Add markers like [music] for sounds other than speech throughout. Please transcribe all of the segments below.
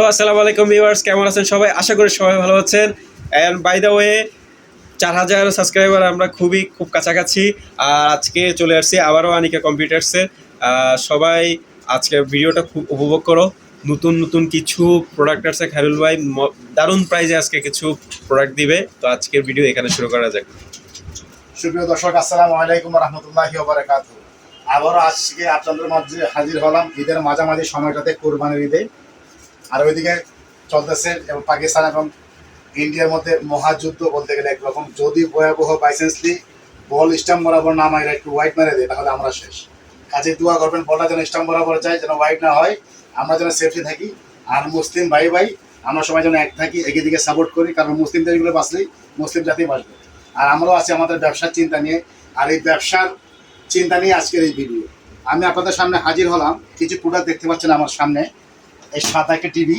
তো আসসালামু আলাইকুম ভিউয়ার্স, কেমন আছেন সবাই? আশা করি সবাই ভালো আছেন। অ্যান্ড বাই দ্য ওয়ে চার হাজার সাবস্ক্রাইবার আমরা খুবই খুব কাছাকাছি। আর আজকে চলে আসছি আবারও আনিকা কম্পিউটার্সের সবাই আজকে ভিডিওটা খুব উপভোগ করো। নতুন নতুন কিছু প্রোডাক্ট আছে খায়রুল ভাই। দারুণ প্রাইজে আজকে কিছু প্রোডাক্ট দিবে। তো আজকের ভিডিও এখানে শুরু করা যাক। সুপ্রিয় দর্শক, আসসালামু আলাইকুম রহমতুল্লাহি বারাকাত আবারও আজকে আপনাদের মাঝে হাজির হলাম ঈদের মাঝামাঝি সময়টাতে কোরবানির ঈদে। আর ওইদিকে চলতেছে এবং পাকিস্তান এবং ইন্ডিয়ার মধ্যে মহাযুদ্ধ বলতে গেলে একরকম। যদি ভয়াবহ বাইসেন্সলি বল স্টাম্প বরাবর না মারে একটু হোয়াইট মেরে দেয়, তাহলে আমরা শেষ। কাজে দোয়া করবেন, বলটা যেন স্টাম্প বরাবর যায়, যেন হোয়াইট না হয়। আমরা যেন সেফটি থাকি। আর মুসলিম ভাই ভাই, আমরা সবাই যেন এক থাকি এগিয়ে দিকে সাপোর্ট করি, কারণ মুসলিম দেশগুলো বাঁচলেই মুসলিম জাতি বাঁচবে। আর আমরাও আছি আমাদের ব্যবসার চিন্তা নিয়ে। আর এই ব্যবসার চিন্তা নিয়ে আজকের এই ভিডিও আমি আপনাদের সামনে হাজির হলাম। কিছু প্রোডাক্ট দেখতে পাচ্ছেন আমার সামনে। এই সাদা একটা টিভি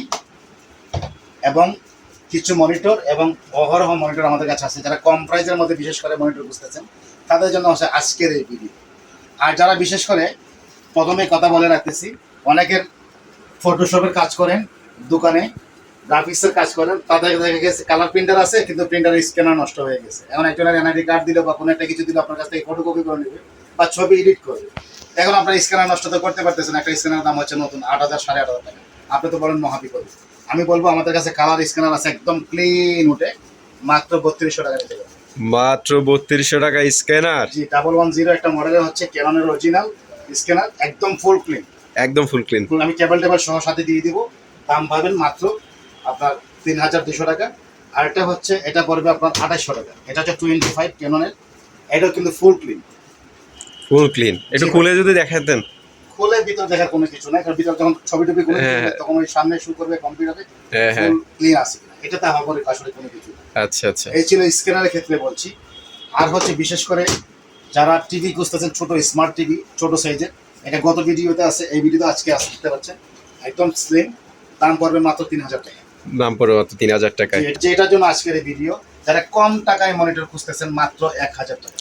এবং কিছু মনিটর এবং অহরহ মনিটর আমাদের কাছে আছে। যারা কম প্রাইসের মধ্যে বিশেষ করে মনিটর বুঝতেছেন তাদের জন্য হচ্ছে আজকের এই ভিডিও আর যারা বিশেষ করে প্রথমে কথা বলে রাখতেছি, অনেকের ফটোশপের কাজ করেন, দোকানে গ্রাফিক্সের কাজ করেন, তাদের দেখা গেছে কালার প্রিন্টার আছে, কিন্তু প্রিন্টারের স্ক্যানার নষ্ট হয়ে গেছে। এখন একজনের এনআইডি কার্ড দিলে বা কোনো একটা কিছু দিল, আপনার কাছ থেকে ফটোকপি করে নেবে বা ছবি এডিট করবে। এখন আপনার স্ক্যানার নষ্ট তো করতে পারতেছেন একটা স্ক্যানার দাম হচ্ছে নতুন আট হাজার, সাড়ে আট হাজার টাকা। আপনি তো বলেন মহাবিপদ। আমি বলব আমাদের কাছে কালার স্ক্যানার আছে একদম ক্লিন উঠে মাত্র বত্রিশশো টাকা পারবেন। মাত্র বত্রিশশো টাকা scanner G double one zero একটা মডেলের হচ্ছে ক্যাননের অরিজিনাল স্ক্যানার একদম ফুল ক্লিন একদম ফুল ক্লিন আমি কেবল টেবল সহ সাথে দিয়ে দিব। দাম পাবেন মাত্র আপনার তিন হাজার দুশো টাকা। আর এটা হচ্ছে এটা পড়বে আপনার আঠাশশো টাকা। এটা হচ্ছে টোয়েন্টি ফাইভ ক্যাননের এটা কিন্তু ফুল ক্লিন ফুল ক্লিন একটু খুলে যদি দেখাতেন। খুলে ভিতর দেখার কোনো কিছু নাই কারণ ভিতর যখন ছবি টবি কোনো হ্যাঁ। তখন ওই সামনে শুরু করবে কম্পিউটারে হ্যাঁ হ্যাঁ। ক্লিন আছে। এটাতে আমার পরে আসলে কোনো কিছু আচ্ছা আচ্ছা। এই ছিল স্ক্যানারের ক্ষেত্রে বলছি। আর হচ্ছে বিশেষ করে যারা টিভি খুঁজতেছেন ছোট স্মার্ট টিভি ছোট সাইজের এটা গত ভিডিওতে আছে এই ভিডিওতে আজকে আসতে পারছেন একদম স্লিম দাম পড়বে মাত্র তিন হাজার টাকা। দাম পড়বে মাত্র তিন হাজার টাকায়। যে- যেটার জন্য আজকের এই ভিডিও যারা কম টাকায় মনিটর খুঁজতেছেন মাত্র এক হাজার টাকা।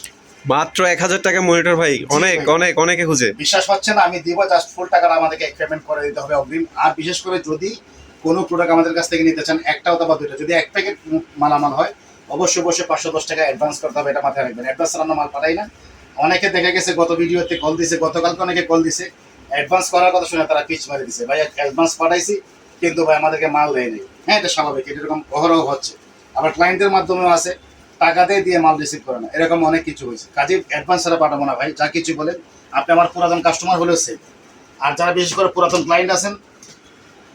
মাত্র এক হাজার টাকা মনিটর ভাই। অনেক অনেক অনেকে খুঁজে। বিশ্বাস হচ্ছে না আমি দিব জাস্ট ফুল টাকাটা আমাদেরকে পেমেন্ট করে দিতে হবে অগ্রিম। আর বিশেষ করে যদি কোনো প্রোডাক্ট আমাদের কাছ থেকে নিতে চান একটা অথবা দুটো যদি এক প্যাকেট মালামাল হয় অবশ্যই অবশ্যই পাঁচশো দশ টাকা অ্যাডভান্স করতে হবে এটা মাথায় রাখবেন। অ্যাডভান্স আমরা মাল পাঠাই না। অনেকে দেখা গেছে গত ভিডিওতে কল দিছে গতকালকে অনেকে কল দিছে। অ্যাডভান্স করার কথা শুনে তারা পিচ মারি দিছে। ভাই অ্যাডভান্স পাঠাইছি কিন্তু ভাই আমাদেরকে মাল দেয়নি হ্যাঁ এটা স্বাভাবিক এটা এরকম অহরহ হচ্ছে। আবার ক্লায়েন্টের মাধ্যমেও আছে। টাকা দিয়ে মাল রিসিভ করে না। এরকম অনেক কিছু হয়েছে। কাজে অ্যাডভান্স ছাড়া পাঠাবো না ভাই, যা কিছু বলেন। আপনি আমার পুরাতন কাস্টমার হলেও সেভ আর যারা বিশেষ করে পুরাতন ক্লায়েন্ট আছেন,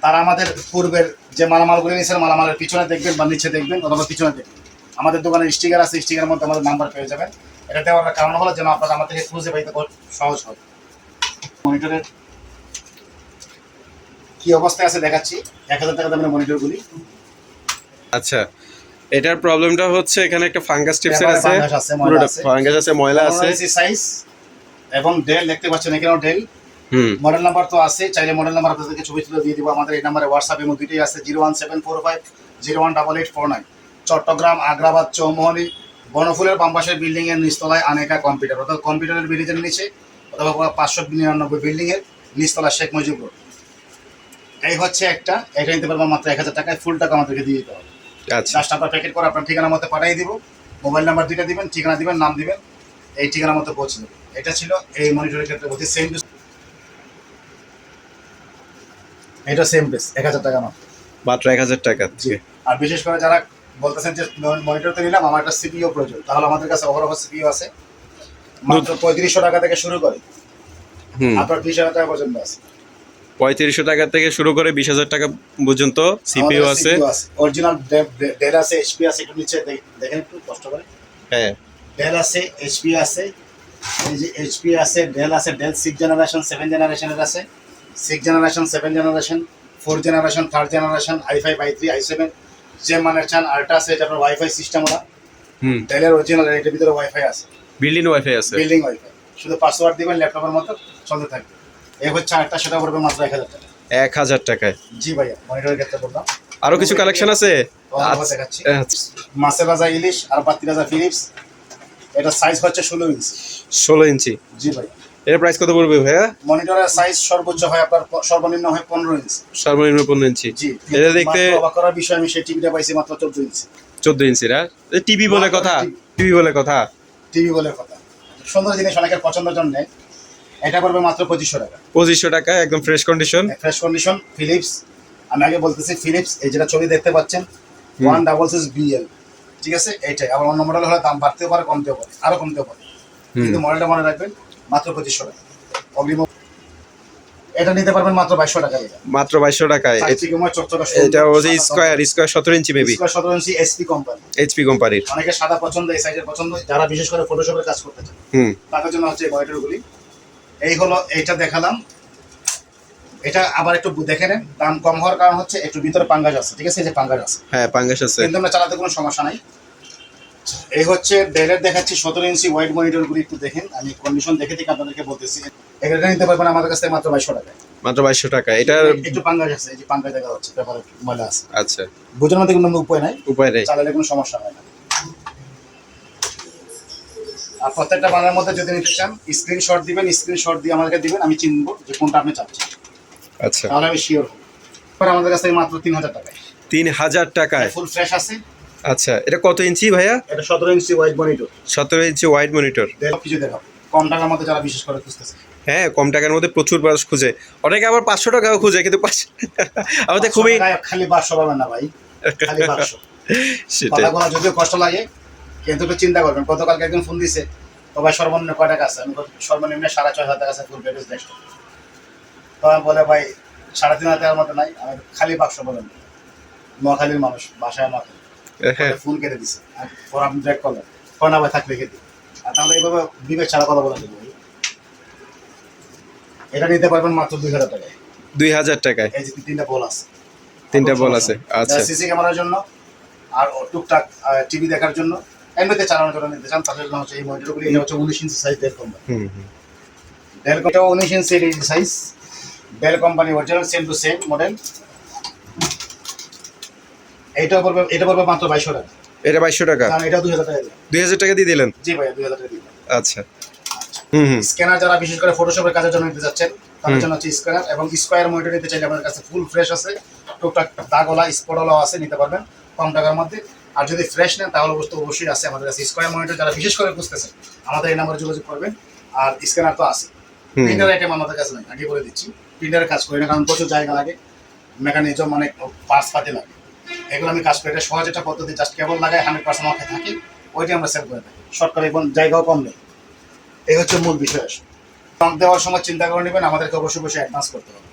তারা আমাদের পূর্বের যে মালামালগুলি নিয়েছেন, মালামালের পিছনে দেখবেন বা নিচে দেখবেন, অথবা পিছনে দেখবেন। আমাদের দোকানে স্টিকার আছে স্টিকারের মধ্যে আমাদের নাম্বার পেয়ে যাবেন। এটা দেওয়ার কারণ হলো যেন আপনারা থেকে খুঁজে পাইতে সহজ হবে মনিটরের কি অবস্থায় আছে দেখাচ্ছি। এক হাজার টাকা দামের মনিটরগুলি আচ্ছা। এটার প্রবলেমটা হচ্ছে এখানে একটা ফাঙ্গাস টিপসের আছে পুরোটা। ফাঙ্গাস আছে ময়লা আছে। সাইজ এবং ডেল দেখতে পাচ্ছেন এখানেও ডেল হুম। মডেল নাম্বার তো আছে চাইলে মডেল নাম্বার আপনাদেরকে ছবি তুলে দিয়ে দিব। আমাদের এই নাম্বারে হোয়াটসঅ্যাপ এবং দুইটাই আছে zero one seven four five zero one double eight four nine Chattogram Agrabad Chowmohani বনফুলের বামপাশের বিল্ডিং এর নিচতলায় আনেকা কম্পিউটার অর্থাৎ কম্পিউটারের ব্রিজের নিচে অথবা পাঁচশো নিরানব্বই বিল্ডিং এর নিচতলা শেখ মুজিব রোড এই হচ্ছে একটা এটা নিতে পারব মাত্র এক হাজার টাকায় ফুল টাকা আমাদেরকে দিয়ে দিতে হবে। আচ্ছা। আপনার প্যাকেট করে আপনার ঠিকানা মতো পাঠিয়ে দিব। মোবাইল নাম্বার দুইটা দিবেন ঠিকানা দিবেন নাম দিবেন এই ঠিকানা মতো পৌঁছে দেবেন। এটা ছিল এই মনিটরের ক্ষেত্রে বলছি সেম এটা সেম বেস এক হাজার টাকা মাত্র মাত্র এক হাজার টাকা জি। আর বিশেষ করে যারা বলতেছেন যে মনিটর তো নিলাম আমার একটা সিপিও প্রয়োজন তাহলে আমাদের কাছে ওভার সিপিও আছে। মাত্র পঁয়ত্রিশশো টাকা থেকে শুরু করে। আপনার বিশ হাজার টাকা পর্যন্ত আছে। পঁয়ত্রিশশো টাকা থেকে শুরু করে বিশ হাজার টাকা পর্যন্ত সিপিইউ আছে। অরিজিনাল ডেল আছে এইচপি আছে একটু নিচে দেখেন একটু কষ্ট করে। হ্যাঁ। ডেল আছে এইচপি আছে এই যে এইচপি আছে ডেল আছে ডেল সিক্স জেনারেশন সেভেন জেনারেশনের আছে। Six generation seven generation four generation third generation i five i three i seven যে মানের চান আরটা আছে এটা আপনার ওয়াইফাই সিস্টেম ওরা হুম। ডেলের অরিজিনাল এটার ভিতরে ওয়াইফাই আছে। বিল্ডিং ওয়াইফাই আছে। বিল্ডিং ওয়াইফাই শুধু পাসওয়ার্ড দিবেন ল্যাপটপের মতো চলতে থাকবে। এই হচ্ছে আরেকটা সেটা পড়বে মাত্র এক হাজার টাকা। এক হাজার টাকায়। জি ভাইয়া মনিটরের ক্ষেত্রে বললাম। আরও কিছু কালেকশন আছে? আচ্ছা, আচ্ছা, মাছের রাজা ইলিশ আর বাতি রাজা ফিলিপস। এটা সাইজ হচ্ছে ষোলো ইঞ্চি ষোলো ইঞ্চি জি ভাই এর প্রাইস কত পড়বে ভাইয়া? মনিটরের সাইজ সর্বোচ্চ হয় আপনার সর্বনিম্ন হয় পনেরো ইঞ্চি সর্বনিম্ন পনেরো ইঞ্চি জি। এটা দেখতে অবাক করার বিষয় আমি সেই টিভিটা পাইছি মাত্র চোদ্দ ইঞ্চি চোদ্দ ইঞ্চির আর টিভি বলে কথা। টিভি বলে কথা। টিভি বলে কথা। সুন্দর জিনিস অনেকের পছন্দের জন্য। এটা পড়বে মাত্র পঁচিশশো টাকা। পঁচিশশো টাকা একদম fresh condition fresh condition Philips আমি আগে বলতেছি ফিলিপস এই যেটা ছবি দেখতে পাচ্ছেন ওয়ান ডাবল সিক্স বিএল ঠিক আছে? এটাই আবার অন্য মডেল হলে দাম বাড়তেও পারে কমতেও পারে আরও কমতেও পারে। কিন্তু মডেলটা মনে রাখবেন মাত্র পঁচিশশো টাকা। অগ্রিম এটা নিতে পারবেন মাত্র বাইশশো টাকা এটা। মাত্র বাইশশো টাকায়। সাইজ থেকে এটা হচ্ছে স্কোয়ার স্কোয়ার সতেরো ইঞ্চি মেবি স্কোয়ার সতেরো ইঞ্চি এসপি কোম্পানি এইচপি কোম্পানির অনেকে সাদা পছন্দ এই সাইজের পছন্দ যারা বিশেষ করে ফটোশপের কাজ করতে চান হুম। তাদের জন্য হচ্ছে মনিটরগুলি এই হলো এইটা দেখালাম। এটা আবার একটু দেখে নেন। দাম কম হওয়ার কারণ হচ্ছে একটু ভিতরে পাঙ্গাস আছে ঠিক আছে? এই যে পাঙ্গাস আছে। হ্যাঁ পাঙ্গাস আছে। কিন্তু আমরা চালাতে কোনো সমস্যা নাই। এই হচ্ছে ডেলের দেখাচ্ছি সতেরো ইঞ্চি ওয়াইড মনিটরগুলি একটু দেখেন। আমি কন্ডিশন দেখে থেকে আপনাদেরকে বলতেছি। এটা নিতে পারবেন আমাদের কাছে মাত্র বাইশশো টাকা। মাত্র বাইশশো টাকা। এটা একটু পাঙ্গাস আছে এই যে পাঙ্গাস দেখা যাচ্ছে ব্যাপারে ময়লা আছে। আচ্ছা। বোঝার মধ্যে কোনো উপায় নাই। উপায় নেই। চালালে কোনো সমস্যা হয় না। আর প্রত্যেকটা বানার মধ্যে যদি নিতে চান স্ক্রিনশট দিবেন স্ক্রিনশট দিয়ে আমাদেরকে দিবেন আমি চিনবো যে কোনটা আপনি চাচ্ছেন। আচ্ছা। তাহলে আমি শিওর হব। আমাদের কাছে মাত্র তিন হাজার টাকায় তিন হাজার টাকায়? ফুল ফ্রেশ আছে। আচ্ছা এটা কত ইঞ্চি ভাইয়া? এটা সতেরো ইঞ্চি ওয়াইড মনিটর সতেরো ইঞ্চি ওয়াইড মনিটর কিছু দেখাবো কম টাকার মধ্যে যারা বিশেষ করে খুঁজতেছে। হ্যাঁ কম টাকার মধ্যে প্রচুর মানুষ খুঁজে। অনেকে আবার পাঁচশো টাকাও খুঁজে কিন্তু পাঁচশো আমাদের খুবই খালি বাক্স পাবেন না ভাই। খালি বাক্স সেটাই। কথাগুলো যদিও কষ্ট লাগে কিন্তু একটু চিন্তা করবেন গতকালকে একজন ফোন দিছে তো ভাই সর্বনিম্ন কয় টাকা আছে? আমি সর্বনিম্ন সাড়ে ছয় হাজার টাকা আছে ফুল প্যাকেজ নেক্সট তো আমি বলে ভাই সাড়ে তিন হাজার টাকার মতো নাই আমি খালি বাক্স বলেন নোয়াখালীর মানুষ বাসায় নোয়াখালী ফোন কেটে দিছে। আর পর আপনি ব্রেক করলেন কয় না ভাই থাক রেখে দিই। আর তাহলে এইভাবে বিবেক ছাড়া কথা বলেন ভাই। এটা নিতে পারবেন মাত্র দুই হাজার টাকায়। দুই হাজার টাকায়? এই যে তিনটা বল আছে। তিনটা বল আছে? আচ্ছা। সিসি ক্যামেরার জন্য আর টুকটাক টিভি দেখার জন্য এমনিতে চালানোর জন্য নিতে চান তাহলে হচ্ছে এই মনিটরগুলি এটা হচ্ছে উনিশ ইঞ্চি size Dell company Dell company উনিশ ইঞ্চি size Dell company original same to same model এইটা পড়বে এটা পড়বে মাত্র বাইশশো টাকা। এটা বাইশশো টাকা? কারণ এটা দুই হাজার টাকা দুই হাজার টাকা দিয়ে দিলেন? জি ভাইয়া দুই হাজার টাকা দিলাম। আচ্ছা। হুম হুম। স্ক্যানার যারা বিশেষ করে ফটোশপের কাজের জন্য নিতে চাচ্ছেন তাদের জন্য হচ্ছে স্ক্যানার এবং স্কোয়ার মনিটর নিতে চাইলে আমাদের কাছে ফুল ফ্রেশ আছে। টুকটাক দাগওয়ালা স্পটওয়ালাও আছে নিতে পারবেন। কম টাকার মধ্যে। আর যদি ফ্রেশ নেন তাহলে বস্তু অবশ্যই আছে আমাদের কাছে স্কোয়ার মনিটর যারা বিশেষ করে বুঝতেছেন আমাদের এই নাম্বারে যোগাযোগ করবেন। আর স্ক্যানার তো আছে। প্রিন্টার আইটেম আমাদের কাছে নাই আগে বলে দিচ্ছি। প্রিন্টারের কাজ করি না কারণ প্রচুর জায়গা লাগে মেকানিজম অনেক পার্টস পাতি লাগে। এগুলো আমি কাজ করি এটা সহজ একটা পদ্ধতি জাস্ট কেবল লাগাই হান্ড্রেড পার্সেন্ট আমাকে থাকি ওইটাই আমরা সেভ করে থাকি। শর্টকাট এবং জায়গাও কম নেই। এই হচ্ছে মূল বিষয় দেওয়ার সময় চিন্তা করে নেবেন আমাদেরকে অবশ্যই বসে অ্যাডভান্স করতে হবে।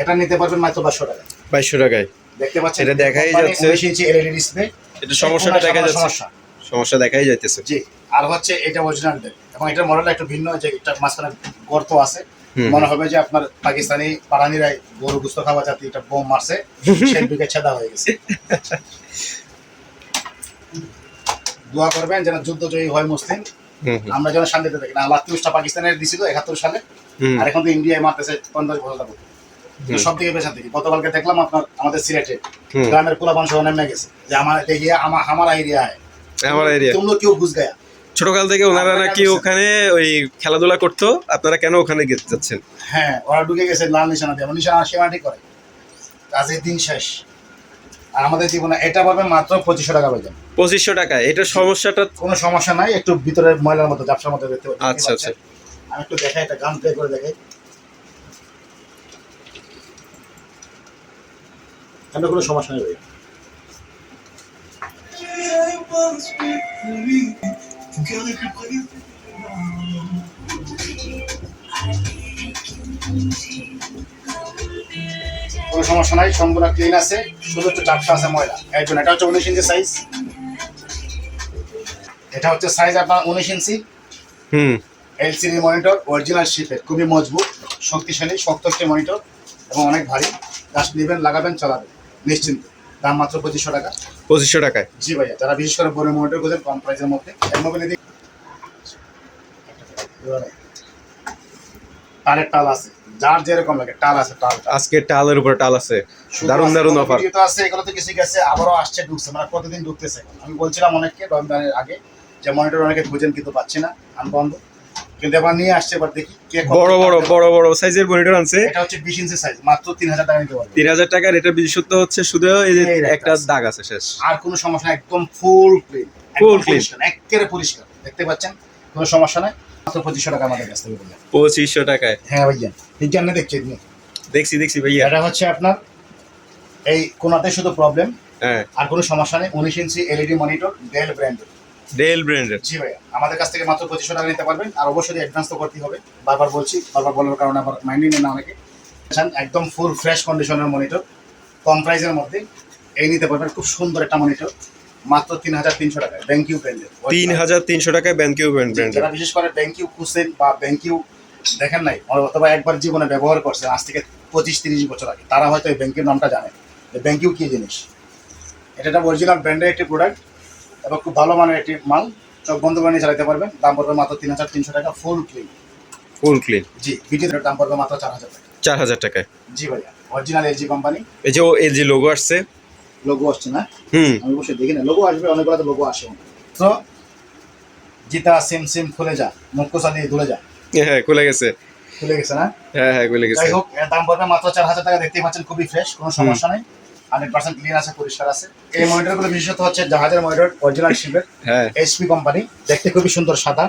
এটা নিতে পারবেন মাত্র পাঁচশো টাকা বাইশশো টাকায়। দেখতে পাচ্ছেন এটা দেখাই যাচ্ছে। ইঞ্চি এলইডি ডিসপ্লে এটা সমস্যাটা দেখা যাচ্ছে। সমস্যা। সমস্যা দেখাই যাইতেছে। জি আর হচ্ছে এটা অরিজিনাল এবং এটার মডেলটা একটু ভিন্ন যে এটা মাঝখানে গর্ত আছে। মনে হবে যে আপনার পাকিস্তানি পারানিরাই গরু গুস্ত খাওয়া জাতি এটা বোম মারছে সেই দিকে ছেদা হয়ে গেছে। দোয়া করবেন যেন যুদ্ধ জয়ী হয় মুসলিম। আমরা যেন শান্তিতে থাকি। না লাত্তিউসটা পাকিস্তানের দিছিল একাত্তর সালে। আর এখন তো ইন্ডিয়ায় মারতেছে পঞ্চাশ বছর। সব থেকে। থেকে দেখলাম আপনার আমাদের সিলেটে গ্রামের নেমে গেছে। যে আমার আমার আমার এরিয়ায় আমার এরিয়া তোমরা কেউ গায়া ছোটকাল থেকে ওনারা নাকি ওখানে ওই খেলাধুলা করতো। আপনারা কেন ওখানে গেতে যাচ্ছেন? হ্যাঁ ওরা ঢুকে গেছে লাল নিশানা দিয়ে নিশানা করে। কাজের দিন শেষ। আর আমাদের জীবনে এটা পাবে মাত্র পঁচিশশো টাকা পাবেন পঁচিশশো টাকা এটা সমস্যাটা কোনো সমস্যা নাই একটু ভিতরে ময়লার মতো ব্যবসার মতো আচ্ছা আচ্ছা। আমি একটু দেখাই একটা গান প্লে করে দেখাই। এখানে কোনো সমস্যা নেই কোনো সমস্যা নাই সম্পূর্ণ ক্লিন আছে শুধু একটু চাপটা আছে ময়লা। এর জন্য এটা হচ্ছে উনিশ ইঞ্চি সাইজ এটা হচ্ছে সাইজ আপনার উনিশ ইঞ্চি হুম। এলসিডি মনিটর অরিজিনাল শিপের খুবই মজবুত শক্তিশালী শক্ত একটি মনিটর এবং অনেক ভারী। জাস্ট নেবেন লাগাবেন চালাবেন। নিশ্চিন্ত। দাম মাত্র পঁচিশশো টাকা। পঁচিশশো টাকায়? জি ভাইয়া যারা বিশেষ করে বড় মনিটর খোঁজেন কম প্রাইসের মধ্যে। মোবাইলে দিই তারের টাল আছে। যার যেরকম লাগে টাল আছে টাল আজকে টালের উপর টাল আছে। দারুণ আছে, দারুণ অফার তো আছে এগুলো তো কিছু গেছে আবারও আসছে ঢুকছে মানে প্রতিদিন ঢুকতেছে। আমি বলছিলাম অনেককে রমজানের আগে যে মনিটর অনেকে খুঁজেন কিন্তু পাচ্ছি না আমি বন্ধ কিন্তু এবার নিয়ে আসছে এবার দেখি বড় বড় বড় বড় সাইজের মনিটর আনছে। এটা হচ্ছে বিশ ইঞ্চি সাইজ মাত্র তিন হাজার টাকা নিতে পারবে। তিন হাজার টাকার এটার বিশেষত্ব হচ্ছে শুধু এই যে একটা দাগ আছে শেষ। আর কোনো সমস্যা নেই একদম ফুল ক্লিন clean। একেবারে পরিষ্কার দেখতে পাচ্ছেন? কোনো সমস্যা নাই মাত্র পঁচিশশো টাকা আমাদের কাছ থেকে বললেন। পঁচিশশো টাকায়। হ্যাঁ ভাইয়া বিজ্ঞান দেখছি এদিকে। দেখছি দেখছি ভাইয়া। এটা হচ্ছে আপনার এই কোনাতে শুধু প্রবলেম হ্যাঁ। আর কোনো সমস্যা নেই উনিশ ইঞ্চি এলইডি মনিটর ডেল ব্র্যান্ডের ডেল ব্র্যান্ডের জি ভাইয়া আমাদের কাছ থেকে মাত্র পঁচিশশো টাকা নিতে পারবেন। আর অবশ্যই অ্যাডভান্স তো করতেই হবে। বারবার বলছি বারবার বলার কারণে আবার মাইন্ডই নেন না অনেকে। একদম ফুল ফ্রেশ কন্ডিশনের মনিটর কম প্রাইসের মধ্যে। এই নিতে পারবেন খুব সুন্দর একটা মনিটর মাত্র তিন হাজার তিনশো টাকায় ব্যাংক ইউ ব্র্যান্ডের তিন হাজার তিনশো টাকায় ব্যাংকিউ ব্র্যান্ডের যারা বিশেষ করে ব্যাংক ইউ খুঁজছেন বা ব্যাংক ইউ দেখেন নাই অথবা একবার জীবনে ব্যবহার করছে আজ থেকে পঁচিশ তিরিশ বছর আগে তারা হয়তো এই ব্যাংকের নামটা জানে। যে ব্যাংক ইউ কী জিনিস? এটা একটা অরিজিনাল ব্র্যান্ডের একটি প্রোডাক্ট এবং খুব ভালো মানের একটি মাল। চোখ বন্ধ করে নিয়ে চালাতে পারবেন। দাম পড়বে মাত্র তিন হাজার তিনশো টাকা ফুল ক্লিন ফুল ক্লিন জি বিটির দাম পড়বে মাত্র চার হাজার টাকা। চার হাজার টাকায়? জি ভাইয়া অরিজিনাল এলজি কোম্পানি এই যে এল জি লোগো আসছে। লোগো আসছে না? হুম। আমি বসে দেখি না। লোগো আসবে অনেকগুলো তো লোগো আসে। তো জিতা সিম সিম খুলে যা। মুখ্য চালিয়ে ধুলে যা। হ্যাঁ খুলে গেছে। খুলে গেছে না? হ্যাঁ হ্যাঁ খুলে গেছে। যাই হোক এর দাম পড়বে মাত্র চার হাজার টাকা। দেখতেই পাচ্ছেন খুবই ফ্রেশ কোনো সমস্যা নেই। হান্ড্রেড পার্সেন্ট ক্লিন আছে পরিষ্কার আছে। এই মনিটরগুলো বিশেষত হচ্ছে জাহাজের মনিটর অরিজিনাল শিপের হ্যাঁ। এইচপি কোম্পানি দেখতে খুবই সুন্দর সাদা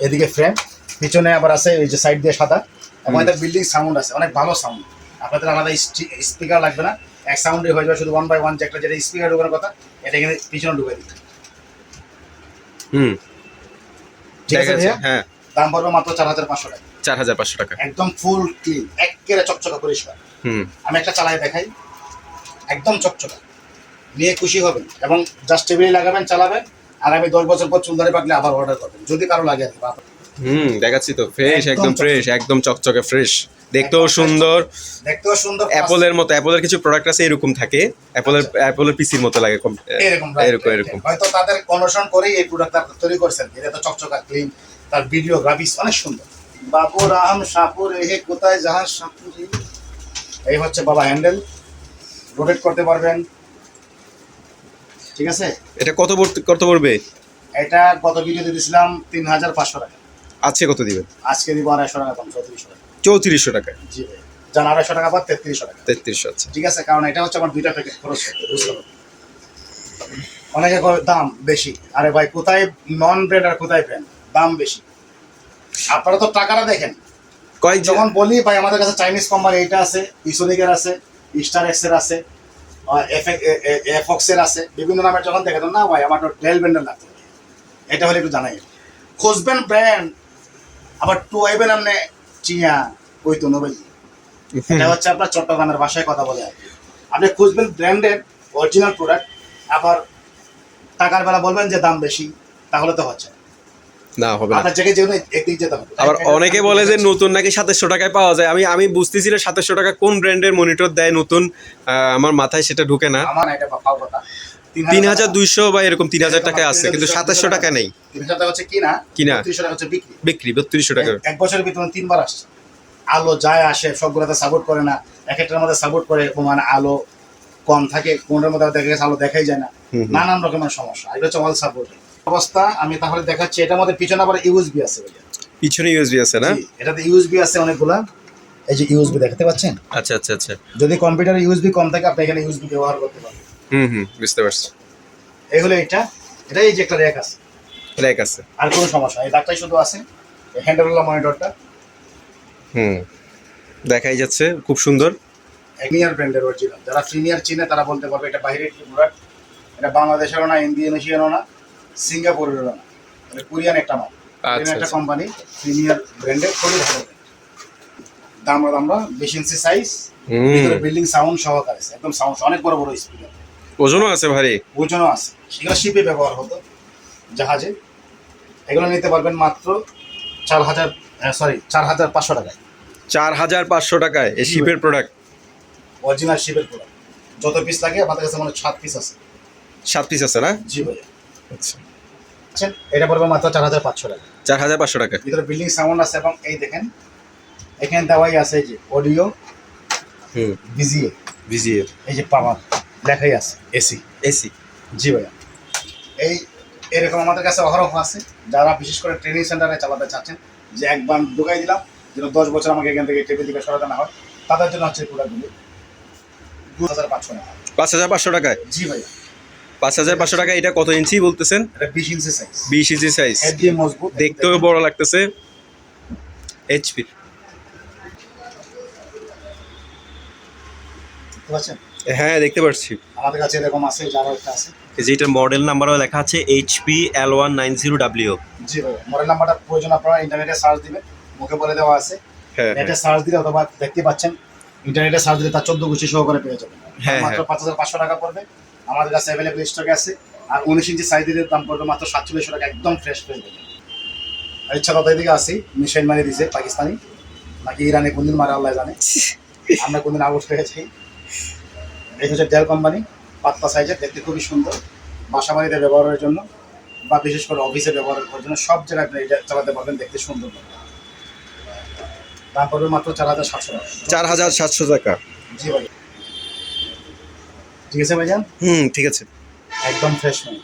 এদিকে ফ্রেম পিছনে আবার আছে এই যে সাইড দিয়ে সাদা। এবং। এদের বিল্ডিং সাউন্ড আছে অনেক ভালো সাউন্ড আপনাদের আলাদা স্পিকার লাগবে না। এক সাউন্ডে হয়ে যাবে শুধু ওয়ান বাই ওয়ান যে একটা যেটা স্পিকার ঢোকানোর কথা এটা এখানে পিছনে ঢুকে দিতে। হুম। ঠিক আছে ভাইয়া? হ্যাঁ। দাম পড়বে মাত্র চার হাজার পাঁচশো টাকা। চার হাজার পাঁচশো টাকা। একদম ফুল ক্লিন একেবারে চকচকা পরিষ্কার। হুম। আমি একটা চালাই দেখাই। একদম চকচকা। নিয়ে খুশি হবেন এবং জাস্ট টেবিলে লাগাবেন চালাবেন আগামী দশ বছর পর চুল ধরে পাকলে আবার অর্ডার করবেন। যদি কারও লাগে আর কি, হুম দেখাচ্ছি তো ফ্রেশ একদম ফ্রেশ একদম চকচকে ফ্রেশ দেখতেও সুন্দর। দেখতেও সুন্দর অ্যাপলের মতো অ্যাপলের কিছু প্রোডাক্ট আছে এরকম থাকে। অ্যাপলের অ্যাপলের পিসির মতো লাগে এরকম এরকম এরকম। হয়তো তাদের অনুসরণ করেই এই প্রোডাক্ট তৈরি করেছেন। এটা তো চকচকা ক্লিন তার ভিডিও গ্রাফিক্স অনেক সুন্দর। বাবু রাম সাপুর এহে কোথায় জাহাজ সাপুরি এই হচ্ছে বাবা হ্যান্ডেল রোটেট করতে পারবেন। ঠিক আছে? এটা কত কত পড়বে? এটা গত ভিডিওতে দিয়েছিলাম তিন হাজার পাঁচশো টাকা। আজকে কত দিবেন? আজকে দিব আড়াইশো টাকা দাম চৌত্রিশশো টাকা। চৌত্রিশশো টাকা। জি ভাই। যান আড়াইশো টাকা বাদ তেত্রিশশো টাকা। তেত্রিশশো আচ্ছা। ঠিক আছে কারণ এটা হচ্ছে আমার দুইটা প্যাকেট খরচ অনেকে দাম বেশি। আরে ভাই কোথায় নন ব্র্যান্ড আর কোথায় ব্র্যান্ড দাম বেশি। আপনারা তো টাকাটা দেখেন। কয় যখন বলি ভাই আমাদের কাছে চাইনিজ কোম্পানি এটা আছে ইসোনিকের আছে। স্টার এক্সের আছে এফক্সের আছে, বিভিন্ন নামের যখন দেখেন না ভাই, আমার ডেল ব্র্যান্ডের লাগবে। এটা হলে একটু জানাই। খুঁজবেন ব্র্যান্ড আবার টু আইবেন আপনি চিয়া, ওই তো নোবেল এটা হচ্ছে আপনার চট্টগ্রামের ভাষায় কথা বলে আর। আপনি খুঁজবেন ব্র্যান্ডের অরিজিনাল প্রোডাক্ট আবার টাকার বেলা বলবেন যে দাম বেশি, তাহলে তো হচ্ছে। না। না হবে না। জায়গায় যেগুলো একদিক যেতে হবে। আবার অনেকে বলে যে নতুন নাকি সাতাশশো টাকায় পাওয়া যায়। আমি আমি বুঝতেছিল সাতাশশো টাকা কোন ব্র্যান্ডের মনিটর দেয় নতুন আমার মাথায় সেটা ঢুকে না। আমার এটা পাও কথা। তিন হাজার দুইশো বা এরকম তিন হাজার টাকায় আছে কিন্তু সাতাশশো টাকা নেই। তিন হাজার টাকা হচ্ছে কিনা কিনা। তিনশো টাকা হচ্ছে বিক্রি। বিক্রি বত্রিশশো টাকা। এক বছরের ভিতরে তিনবার আসছে। আলো যায় আসে সবগুলোতে সাপোর্ট করে না। এক একটার মধ্যে সাপোর্ট করে মানে আলো কম থাকে কোনটার মধ্যে দেখা গেছে আলো দেখাই যায় না। নানান রকমের সমস্যা। এগুলো হচ্ছে অল সাপোর্ট অবস্থা আমি তাহলে দেখাচ্ছি এটার মধ্যে পিছনে আবার ইউএসবি আছে। পিছনে ইউএসবি আছে না? এটাতে ইউএসবি আছে অনেকগুলা। এই যে ইউএসবি দেখতে পাচ্ছেন? আচ্ছা আচ্ছা আচ্ছা। যদি কম্পিউটারে ইউএসবি কম থাকে আপনি এখানে ইউএসবি ব্যবহার করতে পারেন হুম হুম বুঝতে পারছি। এই হলো এটা এটা এই যে একটা র্যাক আছে। র্যাক আছে। আর কোনো সমস্যা। এই দাগটাই শুধু আছে হ্যান্ডেলওয়ালা মনিটরটা হুম দেখাই যাচ্ছে খুব সুন্দর। প্রিমিয়ার ব্র্যান্ডের অরিজিনাল যারা প্রিমিয়ার চিনে তারা বলতে পারবে এটা বাইরের প্রোডাক্ট এটা বাংলাদেশেরও না ইন্দোনেশিয়ানও না। সিঙ্গাপুরেরও না। এটা কোরিয়ান একটা মাল। আচ্ছা একটা আচ্ছা। কোম্পানি প্রিমিয়ার ব্র্যান্ডের খুবই ভালো। দাম আমরা বিশ ইঞ্চি সাইজ বিল্ডিং সাউন্ড সহকারে একদম সাউন্ড অনেক বড় বড় স্পিকার ওজনও আছে ভারী? ওজনও আছে। সেগুলো শিপে ব্যবহার হতো জাহাজে। এগুলো নিতে পারবেন মাত্র চার হাজার সরি চার হাজার পাঁচশো টাকায়। চার হাজার পাঁচশো টাকায় এই শিপের প্রোডাক্ট অরিজিনাল শিপের প্রোডাক্ট যত পিস লাগে আমাদের কাছে মনে সাত পিস আছে। সাত পিস আছে না? জি ভাইয়া আচ্ছা। আচ্ছা, এটা পড়বে মাত্র চার হাজার পাঁচশো টাকা। চার হাজার পাঁচশো টাকা। ভিতরে বিল্ডিং সাউন্ড আছে এবং এই দেখেন এখানে দেওয়াই আছে যে অডিও হুম। ভিজিএ ভিজিএ এই যে পাওয়ার লেখাই আছে এসি এসি জি ভাইয়া। এই এরকম আমাদের কাছে অহরহ আছে যারা বিশেষ করে ট্রেনিং সেন্টারে চালাতে চাচ্ছেন যে একবার ঢুকাই দিলাম যেন দশ বছর আমাকে এখান থেকে টেবিল থেকে সরাতে না হয় তাদের জন্য হচ্ছে প্রোডাক্টগুলি দু হাজার পাঁচশো টাকা। পাঁচ হাজার পাঁচশো টাকায়? জি ভাইয়া। পাঁচ হাজার পাঁচশো টাকা এটা কত ইঞ্চি বলতেছেন? বিশ ইঞ্চি সাইজ বিশ ইঞ্চি দেখতেও বড় লাগতেছে। এইচপি হ্যাঁ দেখতে পাচ্ছি। আমাদের কাছে এরকম আছে যারা একটা আছে। যে এটার মডেল নাম্বারও লেখা আছে HP L one nine zero W জি ভাইয়া মডেল নাম্বারটা প্রয়োজন আপনারা ইন্টারনেটে সার্চ দিবেন মুখে বলে দেওয়া আছে। হ্যাঁ নেটে সার্চ দিলে অথবা দেখতে পাচ্ছেন ইন্টারনেটে সার্চ দিলে তার চোদ্দ গুছি সহকারে পেয়ে যাবেন। হ্যাঁ, মাত্র হ্যাঁ। পাঁচ হাজার পাঁচশো টাকা পড়বে। আমাদের কাছে অ্যাভেলেবল স্টকে আছে। আর উনিশ ইঞ্চি সাইজ দিলে দাম পড়বে মাত্র সাতচল্লিশশো টাকা একদম ফ্রেশ ফ্রেশ দেবে আর ইচ্ছা কথা এদিকে আসি মিসাইল মারি দিছে পাকিস্তানি। নাকি ইরানে কোনদিন মারা আল্লাহ জানে। [laughs] আমরা কোনদিন আউট হয়ে যাই। এই হচ্ছে ডেল কোম্পানি পাতলা সাইজের দেখতে খুবই সুন্দর। বাসা বাড়িতে ব্যবহারের জন্য বা বিশেষ করে অফিসে ব্যবহার করার জন্য সব জায়গায় আপনি এটা চালাতে পারবেন দেখতে সুন্দর। দাম পড়বে মাত্র চার হাজার সাতশো টাকা। চার হাজার সাতশো টাকা। জি ভাই। ঠিক আছে ভাইজান? হুম ঠিক আছে। একদম ফ্রেশ মাল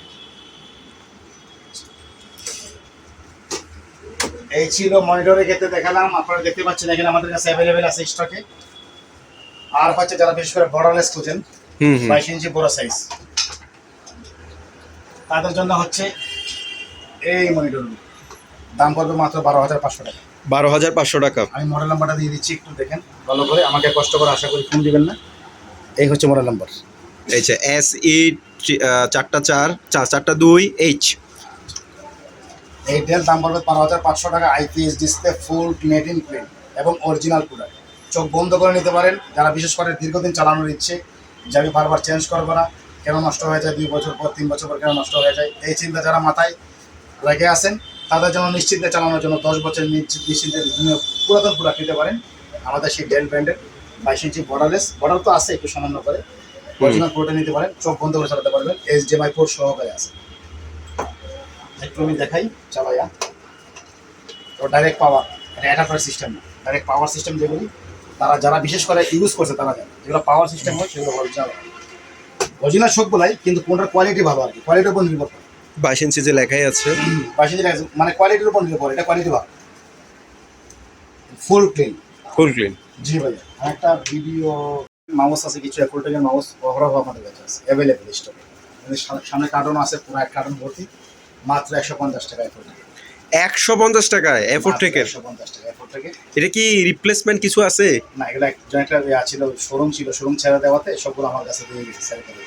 এই ছিল মনিটরের ক্ষেত্রে দেখালাম। আপনারা দেখতে পাচ্ছেন এখানে আমাদের কাছে অ্যাভেলেবেল আছে স্টকে আর হচ্ছে যারা বিশেষ করে বর্ডারলেস খুঁজেন বাইশ ইঞ্চি বড় সাইজ তাদের জন্য হচ্ছে এই মনিটর দাম পড়বে মাত্র বারো হাজার পাঁচশো টাকা। বারো হাজার পাঁচশো টাকা। আমি মডেল নাম্বারটা দিয়ে দিচ্ছি একটু দেখেন। ভালো করে আমাকে কষ্ট করে আশা করি ফোন দিবেন না। এই হচ্ছে মডেল নাম্বার এই যে এস ই চারটা চার চার, চারটা দুই এইচ এই ডেল দাম পড়বে বারো হাজার পাঁচশো টাকা আইপিএস ডিসপ্লে ফুল নেট ইন প্লেন এবং অরিজিনাল প্রোডাক্ট চোখ বন্ধ করে নিতে পারেন, যারা বিশেষ করে দীর্ঘদিন চালানোর ইচ্ছে, যে বারবার চেঞ্জ করব না, কেন নষ্ট হয়ে যায়, দুই বছর পর, তিন বছর পর কেন নষ্ট হয়ে যায়, এই চিন্তা যারা মাথায় রেখে আসেন তাদের জন্য নিশ্চিন্তে চালানোর জন্য দশ বছর নিশ্চিন্তে পুরাতন প্রোডাক্ট নিতে পারেন। আমাদের সেই ডেল ব্র্যান্ডের বাইশ ইঞ্চি বর্ডারলেস বর্ডার তো আছে একটু সামান্য করে অরিজিনাল প্রোডাক্ট নিতে পারেন চোখ বন্ধ করে চালাতে পারবেন। H D M I port সহকারে আছে। একটু আমি দেখাই চালাইয়া। তো ডাইরেক্ট পাওয়ার এটা অ্যাডাপ্টার সিস্টেম না। ডাইরেক্ট পাওয়ার সিস্টেম যেগুলি তারা যারা বিশেষ করে ইউজ করছে তারা জানে। যেগুলো পাওয়ার সিস্টেম হয় সেগুলো অরিজিনাল অরিজিনাল সবগুলাই কিন্তু কোনটার কোয়ালিটি ভালো আর কি? কোয়ালিটির উপর নির্ভর করে। বাইশ ইঞ্চি যে লেখাই আছে। বাসি যেটা আছে, মানে কোয়ালিটির উপর নির্ভর করে এটা কোয়ালিটি ভালো। ফুল ক্লিন ফুল ক্লিন জি ভাই একটা ভিডিও মাউস আছে কিছু টেকের মাউস অহরহ আমাদের কাছে আছে অ্যাভেলেবেল স্টকে সামনে কার্টন আছে পুরো এক কার্টন ভর্তি মাত্র একশো পঞ্চাশ টাকা অ্যাপল একশো পঞ্চাশ টাকায় এফোর টেকের একশো পঞ্চাশ টাকা অ্যাপল টেকে এটা কি রিপ্লেসমেন্ট কিছু আছে? না এগুলো একটা ইয়া ছিল শোরুম ছিল শোরুম ছেড়ে দেওয়াতে সবগুলো আমার কাছে দিয়ে গেছে সেল করে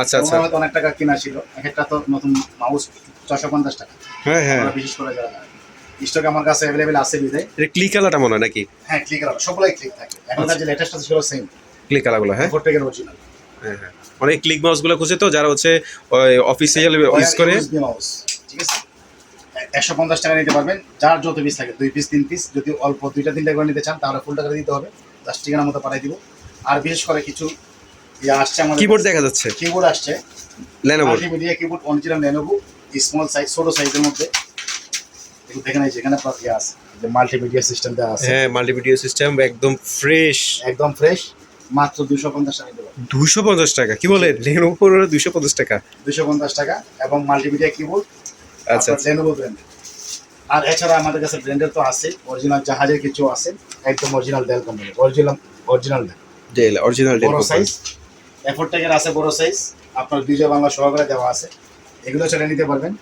আচ্ছা আচ্ছা। হয়তো অনেক টাকা কিনা ছিল এক একটা তো নতুন মাউস ছশো পঞ্চাশ টাকা। হ্যাঁ হ্যাঁ। বিশেষ করে যারা স্টক আমার কাছে অ্যাভেলেবেল আছে বিদায় এটা ক্লিক কালারটা মনে হয় নাকি? হ্যাঁ ক্লিক করা সবগুলাই ক্লিক থাকে। এখনকার যে লেটেস্ট আছে সেগুলো সেম ক্লিক কালারগুলো হ্যাঁ? ফোর টেকের অরিজিনাল হ্যাঁ হ্যাঁ। অনেক ক্লিক মাউসগুলো খুঁজে তো যারা হচ্ছে অফিসিয়াল ইউজ করে। মাউস ঠিক আছে? একশো পঞ্চাশ টাকা নিতে পারবেন। যার যত পিস থাকে দুই পিস তিন পিস যদি অল্প দুইটা তিনটা করে নিতে চান তাহলে ফুল টাকা দিতে হবে। জাস্ট ঠিকানা মতো পাঠিয়ে দিব। আর বিশেষ করে কিছু ইয়ে আসছে আমাদের কিবোর্ড দেখা যাচ্ছে। কিবোর্ড আসছে। Lenovo media keyboard original Lenovo small size ছোট সাইজের মধ্যে। একটু দেখে নাই যেখানে ইয়ে আছে। যে মাল্টিমিডিয়া সিস্টেম দেওয়া আছে। হ্যাঁ মাল্টিমিডিয়া সিস্টেম একদম ফ্রেশ একদম ফ্রেশ মাত্র দুশো পঞ্চাশ টাকা দুশো পঞ্চাশ টাকা? কি বলে? লেনোভোর দুশো পঞ্চাশ টাকা। দুশো পঞ্চাশ টাকা এবং মাল্টিমিডিয়া কিবোর্ড আচ্ছা আচ্ছা। লেনোভো ব্র্যান্ড আর এছাড়া আমাদের কাছে ব্র্যান্ডের তো আছে অরিজিনাল জাহাজের কিছু আছে একদম original Dell company original original Dell original Dell বড় সাইজ এফোর টেকের আছে বড় সাইজ আপনার বিজয় বাংলা সহকারে দেওয়া আছে। এগুলো ছেড়ে নিতে পারবেন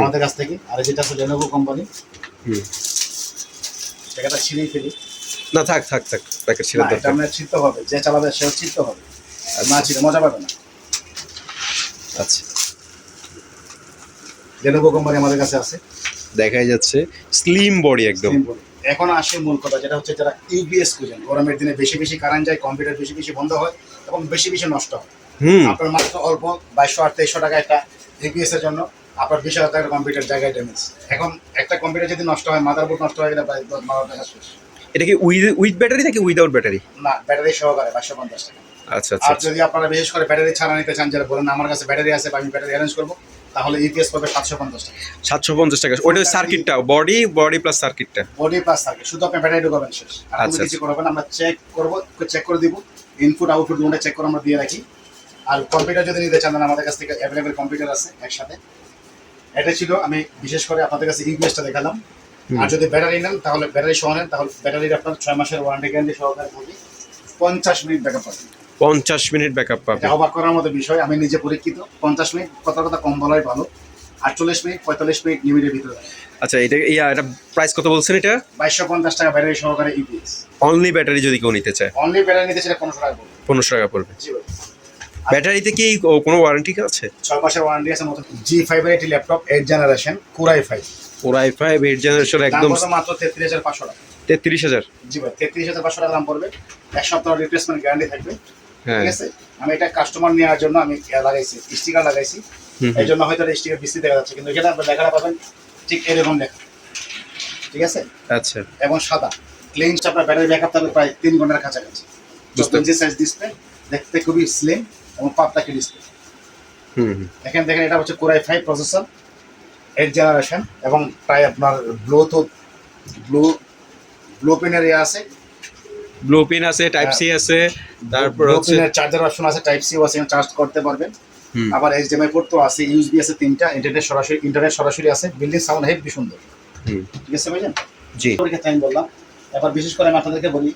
আমাদের কাছ থেকে। আর যেটা আছে লেনোভো কোম্পানি সেটা ছিঁড়েই ফেলি। না থাক থাক থাক প্যাকেট না, এটা আপনার ছিটতে হবে যে চালাবে সেও ছিটতে হবে না ছিঁড়ে মজা পাবে না আচ্ছা লেনোভো কোম্পানি আমাদের কাছে আছে দেখাই যাচ্ছে স্লিম বডি একদম. এখন আসে মূল কথা যেটা হচ্ছে যারা ইউবিএস খুঁজেন গরমের দিনে বেশি বেশি কারেন্ট যায় কম্পিউটার বেশি বেশি বন্ধ হয় এবং বেশি বেশি নষ্ট হয় হুম আপনার মাত্র অল্প বাইশশো আর তেইশশো টাকা একটা ইউপিএস এর জন্য আপনার বিশ হাজার টাকার কম্পিউটার জায়গায় ড্যামেজ এখন একটা কম্পিউটার যদি নষ্ট হয় মাদারবোর্ড নষ্ট হয়ে গেলে বারো টাকা শেষ এটা কি উইথ উইথ ব্যাটারি নাকি উইদাউট ব্যাটারি না ব্যাটারি সহকারে বাইশশো পঞ্চাশ টাকা। আচ্ছা আচ্ছা আর যদি আপনারা বিশেষ করে ব্যাটারি ছাড়া নিতে চান যারা বলেন আমার কাছে ব্যাটারি আছে বা আমি ব্যাটারি অ্যারেঞ্জ করব তাহলে ইউপিএস পাবে সাতশো পঞ্চাশ টাকা। সাতশো পঞ্চাশ টাকা। ওটা সার্কিটটা বডি বডি প্লাস সার্কিটটা বডি প্লাস সার্কিট শুধু আপনি ব্যাটারি ঢুকাবেন শেষ। আর আচ্ছা, কিছু করবেন আমরা চেক করব চেক করে দিব। ইনপুট আউটপুট দুটো চেক করে আমরা দিয়ে রাখি। আর কম্পিউটার যদি নিতে চান আমাদের কাছ থেকে অ্যাভেলেবেল কম্পিউটার আছে একসাথে। এটা ছিল আমি বিশেষ করে আপনাদের কাছে ইউপিএসটা দেখালাম। আর যদি ব্যাটারি নেন তাহলে ব্যাটারি সহ নেন তাহলে ব্যাটারির আপনার ছয় মাসের ওয়ারেন্টি গ্যারান্টি সহকারে থাকবে। পঞ্চাশ মিনিট ব্যাকআপ পাবেন। পঞ্চাশ মিনিট ব্যাকআপ পাবে অবাক করার মতো বিষয় আমি নিজে পরীক্ষিত। পঞ্চাশ মিনিট কথা কথা কম বলাই ভালো। আটচল্লিশ মিনিট পঁয়তাল্লিশ মিনিট লিমিটের ভিতরে। আচ্ছা এটা ইয়া এটা প্রাইস কত বলছেন এটা? বাইশশো পঞ্চাশ টাকা ব্যাটারি সহকারে ইপিএস অনলি ব্যাটারি যদি কেউ নিতে চায়। অনলি ব্যাটারি নিতে সেটা পনেরোশো টাকা পড়বে। পনেরোশো টাকা পড়বে। ব্যাটারিতে কি কোনো ওয়ারেন্টি আছে? ছয় মাসের ওয়ারেন্টি আছে মতো জি ফাইভের একটি laptop eight generation core i five or i five eight generation একদম মাত্র? তেত্রিশ হাজার পাঁচশো টাকা। তেত্রিশ হাজার। জি ভাই তেত্রিশ হাজার পাঁচশো টাকা দাম পড়বে। এক সপ্তাহ রিপ্লেসমেন্ট গ্যারান্টি থাকবে। হ্যাঁ। ঠিক আছে? আমি এটা কাস্টমার নেওয়ার জন্য আমি লাগাইছি স্টিকার লাগাইছি। এই জন্য হয়তো স্টিকার বৃষ্টি দেখা যাচ্ছে কিন্তু এখানে আপনি লেখাটা পাবেন ঠিক এরকম লেখা ঠিক আছে? আচ্ছা। এবং সাদা। ক্লিন আপনার ব্যাটারি ব্যাকআপ থাকবে প্রায় তিন ঘণ্টার কাছাকাছি। ইঞ্চি সাইজ ডিসপ্লে দেখতে খুবই স্লিম এবং পাতলা কি ডিসপ্লে হুম। এখানে দেখেন এটা হচ্ছে core i five processor eight generation এবং প্রায় আপনার ব্লুটুথ ব্লু ব্লু পেনের ইয়ে আছে। ব্লু পিন আছে টাইপ সি আছে তারপর হচ্ছে চার্জার অপশন আছে টাইপ সি আছে চার্জ করতে পারবেন। আবার এইচডিএমআই পোর্ট তো আছে ইউএসবি আছে তিনটা ইন্টারনেট সরাসরি ইন্টারনেট সরাসরি আছে বিল্ডিং সাউন্ড হেভি সুন্দর। ঠিক আছে ভাইজান? জি। ওর ক্ষেত্রে আমি বললাম। এবার বিশেষ করে আমি আপনাদেরকে বলি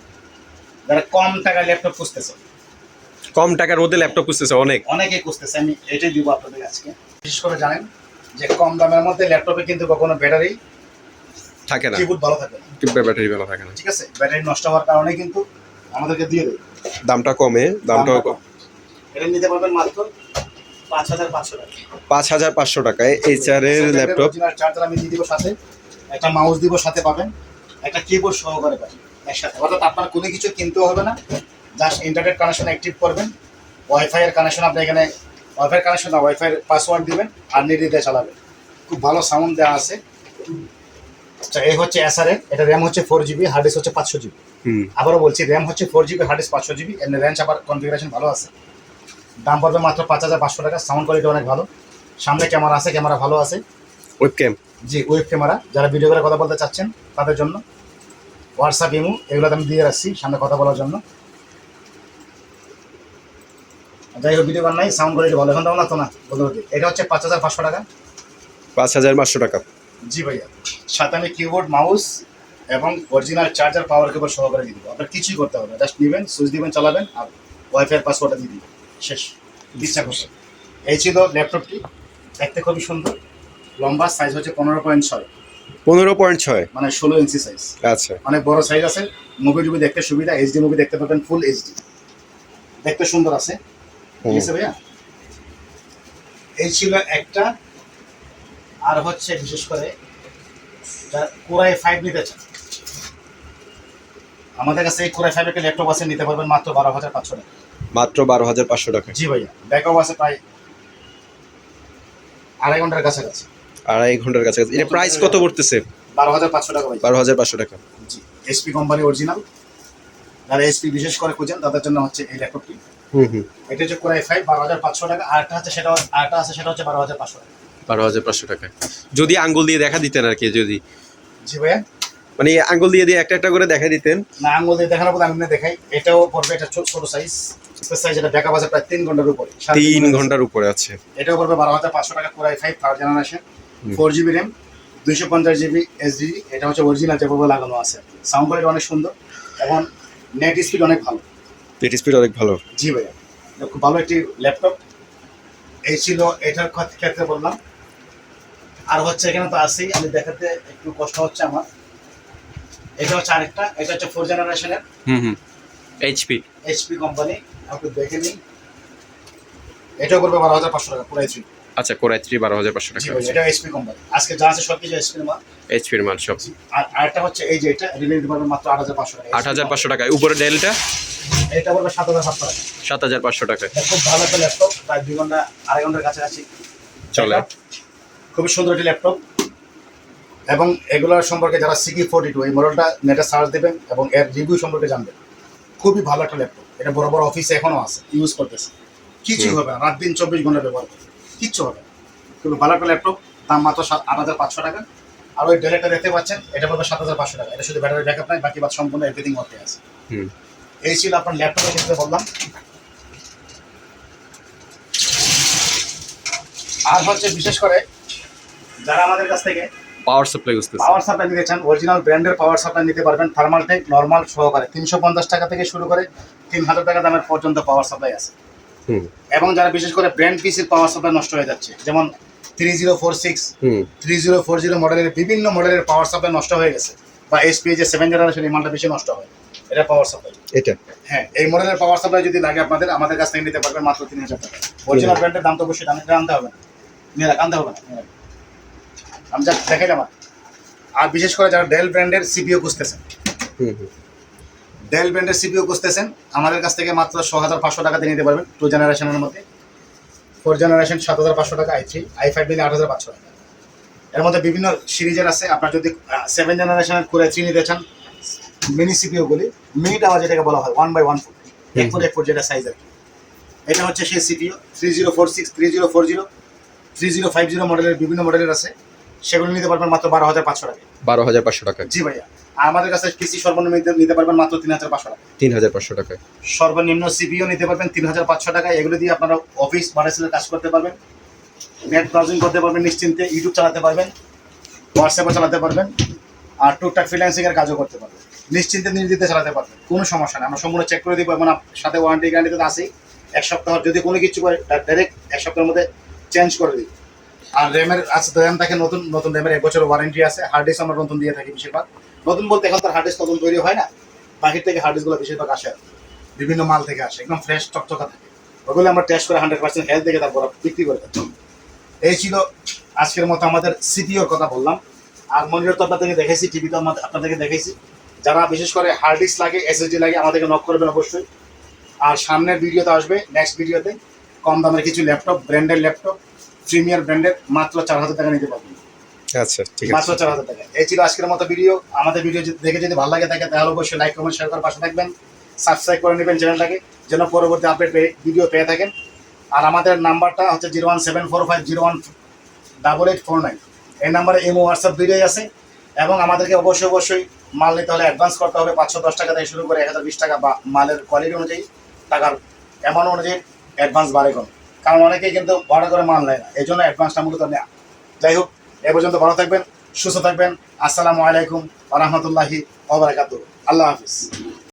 যারা কম টাকায় ল্যাপটপ খুঁজতেছে। কম টাকার মধ্যে ল্যাপটপ খুঁজতেছে অনেক। অনেকে খুঁজতেছে আমি এটাই দিব আপনাদের আজকে। বিশেষ করে জানেন যে কম দামের মধ্যে ল্যাপটপে কিন্তু কখনো ব্যাটারি থাকে না। কিবোর্ড ভালো থাকে না। ব্যাটারি ভালো থাকে না। ঠিক আছে? ব্যাটারি নষ্ট হওয়ার কারণে কিন্তু আমাদেরকে দিয়ে দেবে। দামটা কমে দামটাও কম। এটা নিতে পারবেন মাত্র পাঁচ হাজার পাঁচশো টাকা। পাঁচ হাজার পাঁচশো টাকায় এইচআর এর ল্যাপটপ চার্জার আমি দিয়ে দিব সাথে। একটা মাউস দিব সাথে পাবেন। একটা কিবোর্ড সহকারে পাবেন একসাথে। অর্থাৎ আপনার কোনো কিছু কিনতে হবে না। জাস্ট ইন্টারনেট কানেকশন অ্যাক্টিভ করবেন। ওয়াইফাই এর কানেকশন আপনি এখানে ওয়াইফাই কানেকশন না ওয়াইফাই পাসওয়ার্ড দিবেন আর নেট চালাবেন। খুব ভালো সাউন্ড দেওয়া আছে। আচ্ছা এই হচ্ছে এসআর এটা র্যাম হচ্ছে ফোর জিবি হার্ড ডিস্ক হচ্ছে পাঁচশো জিবি হুম। আবারও বলছি র্যাম হচ্ছে ফোর জিবি হার্ড ডিস্ক পাঁচশো জিবি এমনি র্যাঞ্চ আবার কনফিগারেশন ভালো আছে। দাম পড়বে মাত্র পাঁচ হাজার পাঁচশো টাকা সাউন্ড কোয়ালিটি অনেক ভালো। সামনে ক্যামেরা আছে ক্যামেরা ভালো আছে। ওয়েবক্যাম জি ওয়েব ক্যামেরা যারা ভিডিও করে কথা বলতে চাচ্ছেন তাদের জন্য। হোয়াটসঅ্যাপ ইমো এগুলো আমি দিয়ে রাখছি সামনে কথা বলার জন্য। যাই হোক ভিডিও নাই সাউন্ড কোয়ালিটি ভালো। এখন দাম না না বলতে এটা হচ্ছে পাঁচ হাজার পাঁচশো টাকা। পাঁচ হাজার পাঁচশো টাকা। জি ভাইয়া। সাথে আমি কিবোর্ড মাউস এবং অরিজিনাল চার্জার পাওয়ার কেবল সহকারে দিয়ে দেবো। আপনার কিছুই করতে হবে জাস্ট নেবেন সুইচ দিবেন চালাবেন আর ওয়াইফাই পাসওয়ার্ডটা দিয়ে দিবেন। শেষ। ইচ্ছা করছে। এই ছিল ল্যাপটপটি দেখতে খুবই সুন্দর। লম্বা সাইজ হচ্ছে পনেরো পয়েন্ট ছয়। পনেরো পয়েন্ট ছয়। মানে ষোলো ইঞ্চি সাইজ আচ্ছা। অনেক বড় সাইজ আছে। মুভি টুভি দেখতে সুবিধা এইচডি মুভি দেখতে পাবেন ফুল এইচডি দেখতে সুন্দর আছে। ঠিক আছে ভাইয়া? এই ছিল একটা। আর হচ্ছে বিশেষ করে যারা কোরাই ফাইভ নিতে চান আমাদের কাছে এই কোরাই ফাইভ একটা ল্যাপটপ আছে নিতে পারবেন মাত্র বারো হাজার পাঁচশো টাকা। মাত্র বারো হাজার পাঁচশো টাকা। জি ভাইয়া ব্যাকআপ আছে প্রায় আড়াই ঘণ্টার কাছাকাছি। আড়াই ঘণ্টার কাছাকাছি। এটা প্রাইস কত পড়তেছে? বারো হাজার পাঁচশো টাকা ভাই বারো হাজার পাঁচশো টাকা। জি এসপি কোম্পানি অরিজিনাল যারা এসপি বিশেষ করে খুঁজেন তাদের জন্য হচ্ছে এই ল্যাপটপটি এটা হচ্ছে কোরাই ফাইভ বারো হাজার পাঁচশো টাকা। আরেকটা হচ্ছে সেটা আরেকটা আছে সেটা হচ্ছে বারো হাজার পাঁচশো টাকা। বারো হাজার পাঁচশো টাকা। যদি আঙ্গুল দিয়ে দেখা দিতেন আর কি যদি। জি ভাইয়া? মানে আঙ্গুল দিয়ে দিয়ে একটা একটা করে দেখা দিতেন। না আঙুল দিয়ে দেখানোর পর আমি দেখাই। এটাও পড়বে এটা ছোট ছোট সাইজ সাইজ এটা আছে প্রায় তিন ঘণ্টার উপরে। তিন ঘণ্টার উপরে আছে। এটাও পড়বে বারো হাজার পাঁচশো টাকা core i five third generation. Four GB RAM দুইশো পঞ্চাশ জিবি এসডি এটা হচ্ছে অরিজিনাল যেভাবে লাগানো আছে। সাউন্ড কোয়ালিটি অনেক সুন্দর। এবং নেট স্পিড অনেক ভালো। নেট স্পিড অনেক ভালো। জি ভাইয়া। খুব ভালো একটি ল্যাপটপ এই ছিল এটার ক্ষেত- ক্ষেত্রে বললাম। আর হচ্ছে এখানে তো আছেই আমি দেখাতে একটু কষ্ট হচ্ছে আমার। এটা হচ্ছে আরেকটা এটা হচ্ছে ফোর জেনারেশনের হুম হুম। এইচপি এইচপি কোম্পানি আপনি দেখে নিন এটাও করবে বারো হাজার পাঁচশো টাকা পুরো এইচপি আচ্ছা কোরাই থ্রি বারো হাজার পাঁচশো টাকা এটা এইচপি কোম্পানি আজকে যা আছে সব কিছু এইচপির মাল। এইচপির মাল সব। আর আরেকটা হচ্ছে এই যে এটা রিলে দিতে মাত্র আট হাজার পাঁচশো টাকা। আট হাজার পাঁচশো টাকায়। উপরে ডেলটা এটা পড়বে সাত হাজার সাতশো টাকা। সাত হাজার পাঁচশো এটা খুব ভালো একটা ল্যাপটপ প্রায় দুই ঘণ্টা আড়াই ঘণ্টার কাছাকাছি। চলে। খুবই সুন্দর একটি ল্যাপটপ এবং এগুলোর সম্পর্কে যারা সিকি ফোর্টি টু এই মডেলটা নেটে সার্চ দেবেন এবং এর রিভিউ সম্পর্কে জানবেন। খুবই ভালো একটা ল্যাপটপ এটা বড় বড় অফিসে এখনও আছে ইউজ করতেছে। কিছুই হবে না রাত দিন চব্বিশ ঘণ্টা ব্যবহার করবে। কিচ্ছু হবে খুবই ভালো একটা ল্যাপটপ দাম মাত্র সাত আট হাজার পাঁচশো টাকা। আর ওই ডেলেটটা দেখতে পাচ্ছেন এটা পড়বে সাত হাজার পাঁচশো টাকা। এটা শুধু ব্যাটারি ব্যাকআপ নাই বাকি বাদ সম্পূর্ণ এভরিথিং ওকে আছে। এই ছিল আপনার ল্যাপটপের ক্ষেত্রে বললাম। আর হচ্ছে বিশেষ করে যারা আমাদের কাছ থেকে পাওয়ার সাপ্লাই বুঝতেছি পাওয়ার সাপ্লাই নিতে চান অরিজিনাল ব্র্যান্ডের পাওয়ার সাপ্লাই নিতে পারবেন থার্মালটেক নর্মাল সহকারে। তিনশো পঞ্চাশ টাকা থেকে শুরু করে তিন হাজার টাকা দামের পর্যন্ত পাওয়ার সাপ্লাই আছে। এবং যারা বিশেষ করে ব্র্যান্ড পিসের পাওয়ার সাপ্লাই নষ্ট হয়ে যাচ্ছে যেমন three zero four six three zero four zero মডেলের বিভিন্ন মডেলের পাওয়ার সাপ্লাই নষ্ট হয়ে গেছে বা এসপি যে সেভেন জেনারেশন এই মালটা বেশি নষ্ট হয়। এটা পাওয়ার সাপ্লাই এটা। হ্যাঁ এই মডেলের পাওয়ার সাপ্লাই যদি লাগে আপনাদের আমাদের কাছ থেকে নিতে পারবেন মাত্র তিন হাজার টাকা। অরিজিনাল ব্র্যান্ডের দাম তো অবশ্যই দাম আনতে হবে না। নিয়ে আনতে হবে না আমি যা দেখাইলাম আর। বিশেষ করে যারা ডেল ব্র্যান্ডের সিপিও খুঁজতেছেন ডেল ব্র্যান্ডের সিপিও খুঁজতেছেন আমাদের কাছ থেকে মাত্র ছ হাজার পাঁচশো টাকাতে নিতে পারবেন টু জেনারেশনের মধ্যে। ফোর জেনারেশন সাত হাজার পাঁচশো টাকা আই থ্রি আই ফাইভ নিলে আট হাজার পাঁচশো টাকা। এর মধ্যে বিভিন্ন সিরিজের আছে। আপনার যদি সেভেন জেনারেশনের করে থ্রি নিতে চান মিনি সিপিওগুলি মিনি টাওয়ার যেটাকে বলা হয় ওয়ান বাই ওয়ান ফুট এক ফুট এক ফুট যেটা সাইজ আর কি। এটা হচ্ছে সেই CPU three zero four six three zero four zero three zero five zero মডেলের বিভিন্ন মডেলের আছে। সেগুলো নিতে পারবেন মাত্র বারো হাজার পাঁচশো টাকা। বারো হাজার পাঁচশো টাকা। জি ভাইয়া। আর আমাদের কাছে পিসি সর্বনিম্ন নিতে- পারবেন মাত্র তিন হাজার পাঁচশো টাকা। তিন হাজার পাঁচশো টাকা। সর্বনিম্ন সিপিও নিতে পারবেন তিন হাজার পাঁচশো টাকা। এগুলো দিয়ে আপনারা অফিস বারাইসেলের কাজ করতে পারবেন। নেট ব্রাউজিং করতে পারবেন নিশ্চিন্তে ইউটিউব চালাতে পারবেন হোয়াটসঅ্যাপও চালাতে পারবেন আর টুকটাক ফ্রিল্যান্সিং এর কাজও করতে পারবেন। নিশ্চিন্তে নির্দিতে চালাতে পারবেন কোনো সমস্যা নেই। আমরা সম্পূর্ণ চেক করে দিব এবং সাথে ওয়ারেন্টি গ্যারান্টি আছেই। এক সপ্তাহ যদি কোনো কিছু করে ডাইরেক্ট এক সপ্তাহের মধ্যে চেঞ্জ করে দিই। আর র্যামের আছে র্যাম থাকে নতুন নতুন র্যামের এক বছর ওয়ারেন্টি আছে। হার্ড ডিস্ক আমরা নতুন দিয়ে থাকি বেশিরভাগ। নতুন বলতে এখন তার হার্ড ডিস্ক নতুন তৈরি হয় না। বাকির থেকে হার্ড ডিস্কগুলো বেশিরভাগ আসে। বিভিন্ন মাল থেকে আসে। একদম ফ্রেশ চকচকা থাকে। ওগুলো আমরা টেস্ট করে হান্ড্রেড পার্সেন্ট হেলথ দেখে তারপর বিক্রি করে থাকি এই ছিল আজকের মতো আমাদের সিপিওর কথা বললাম। আর মনিটর তো আপনাদেরকে দেখেছি টিভি তো আমাদের আপনাদেরকে দেখেছি যারা বিশেষ করে হার্ড ডিস্ক লাগে এসএসডি লাগে আমাদেরকে নক করবেন অবশ্যই। আর সামনের ভিডিওতে আসবে নেক্সট ভিডিওতে। কম দামের কিছু ল্যাপটপ ব্র্যান্ডের ল্যাপটপ প্রিমিয়ার ব্র্যান্ডের মাত্র চার হাজার টাকা নিতে পারবেন। আচ্ছা ঠিক মাত্র চার হাজার টাকা। এই ছিল আজকের মতো ভিডিও। আমাদের ভিডিও যদি- দেখে যদি ভালো লাগে থাকে তাহলে অবশ্যই লাইক কমেন্ট শেয়ার করে পাশে থাকবেন। সাবস্ক্রাইব করে নেবেন চ্যানেলটাকে যেন পরবর্তী আপডেট পেয়ে ভিডিও পেয়ে থাকেন। আর আমাদের নাম্বারটা হচ্ছে zero one seven four five zero one double eight four nine. এই নাম্বারে ইমো হোয়াটসঅ্যাপ দুইটাই আছে। এবং আমাদেরকে অবশ্যই অবশ্যই মাল নিতে হলে অ্যাডভান্স করতে হবে। পাঁচশো, দশ টাকা থেকে শুরু করে এক হাজার, বিশ টাকা বা মালের কোয়ালিটি অনুযায়ী টাকার অ্যামাউন্ট অনুযায়ী অ্যাডভান্স বাড়ে কম কারণ অনেকেই কিন্তু ভাড়া করে মাল নেয় না। এই জন্য অ্যাডভান্সটা মূলত নেওয়া যাই হোক, এ পর্যন্ত ভালো থাকবেন, সুস্থ থাকবেন। আসসালামু আলাইকুম রহমতুল্লাহি ওবরাকাতু আল্লাহ হাফিজ।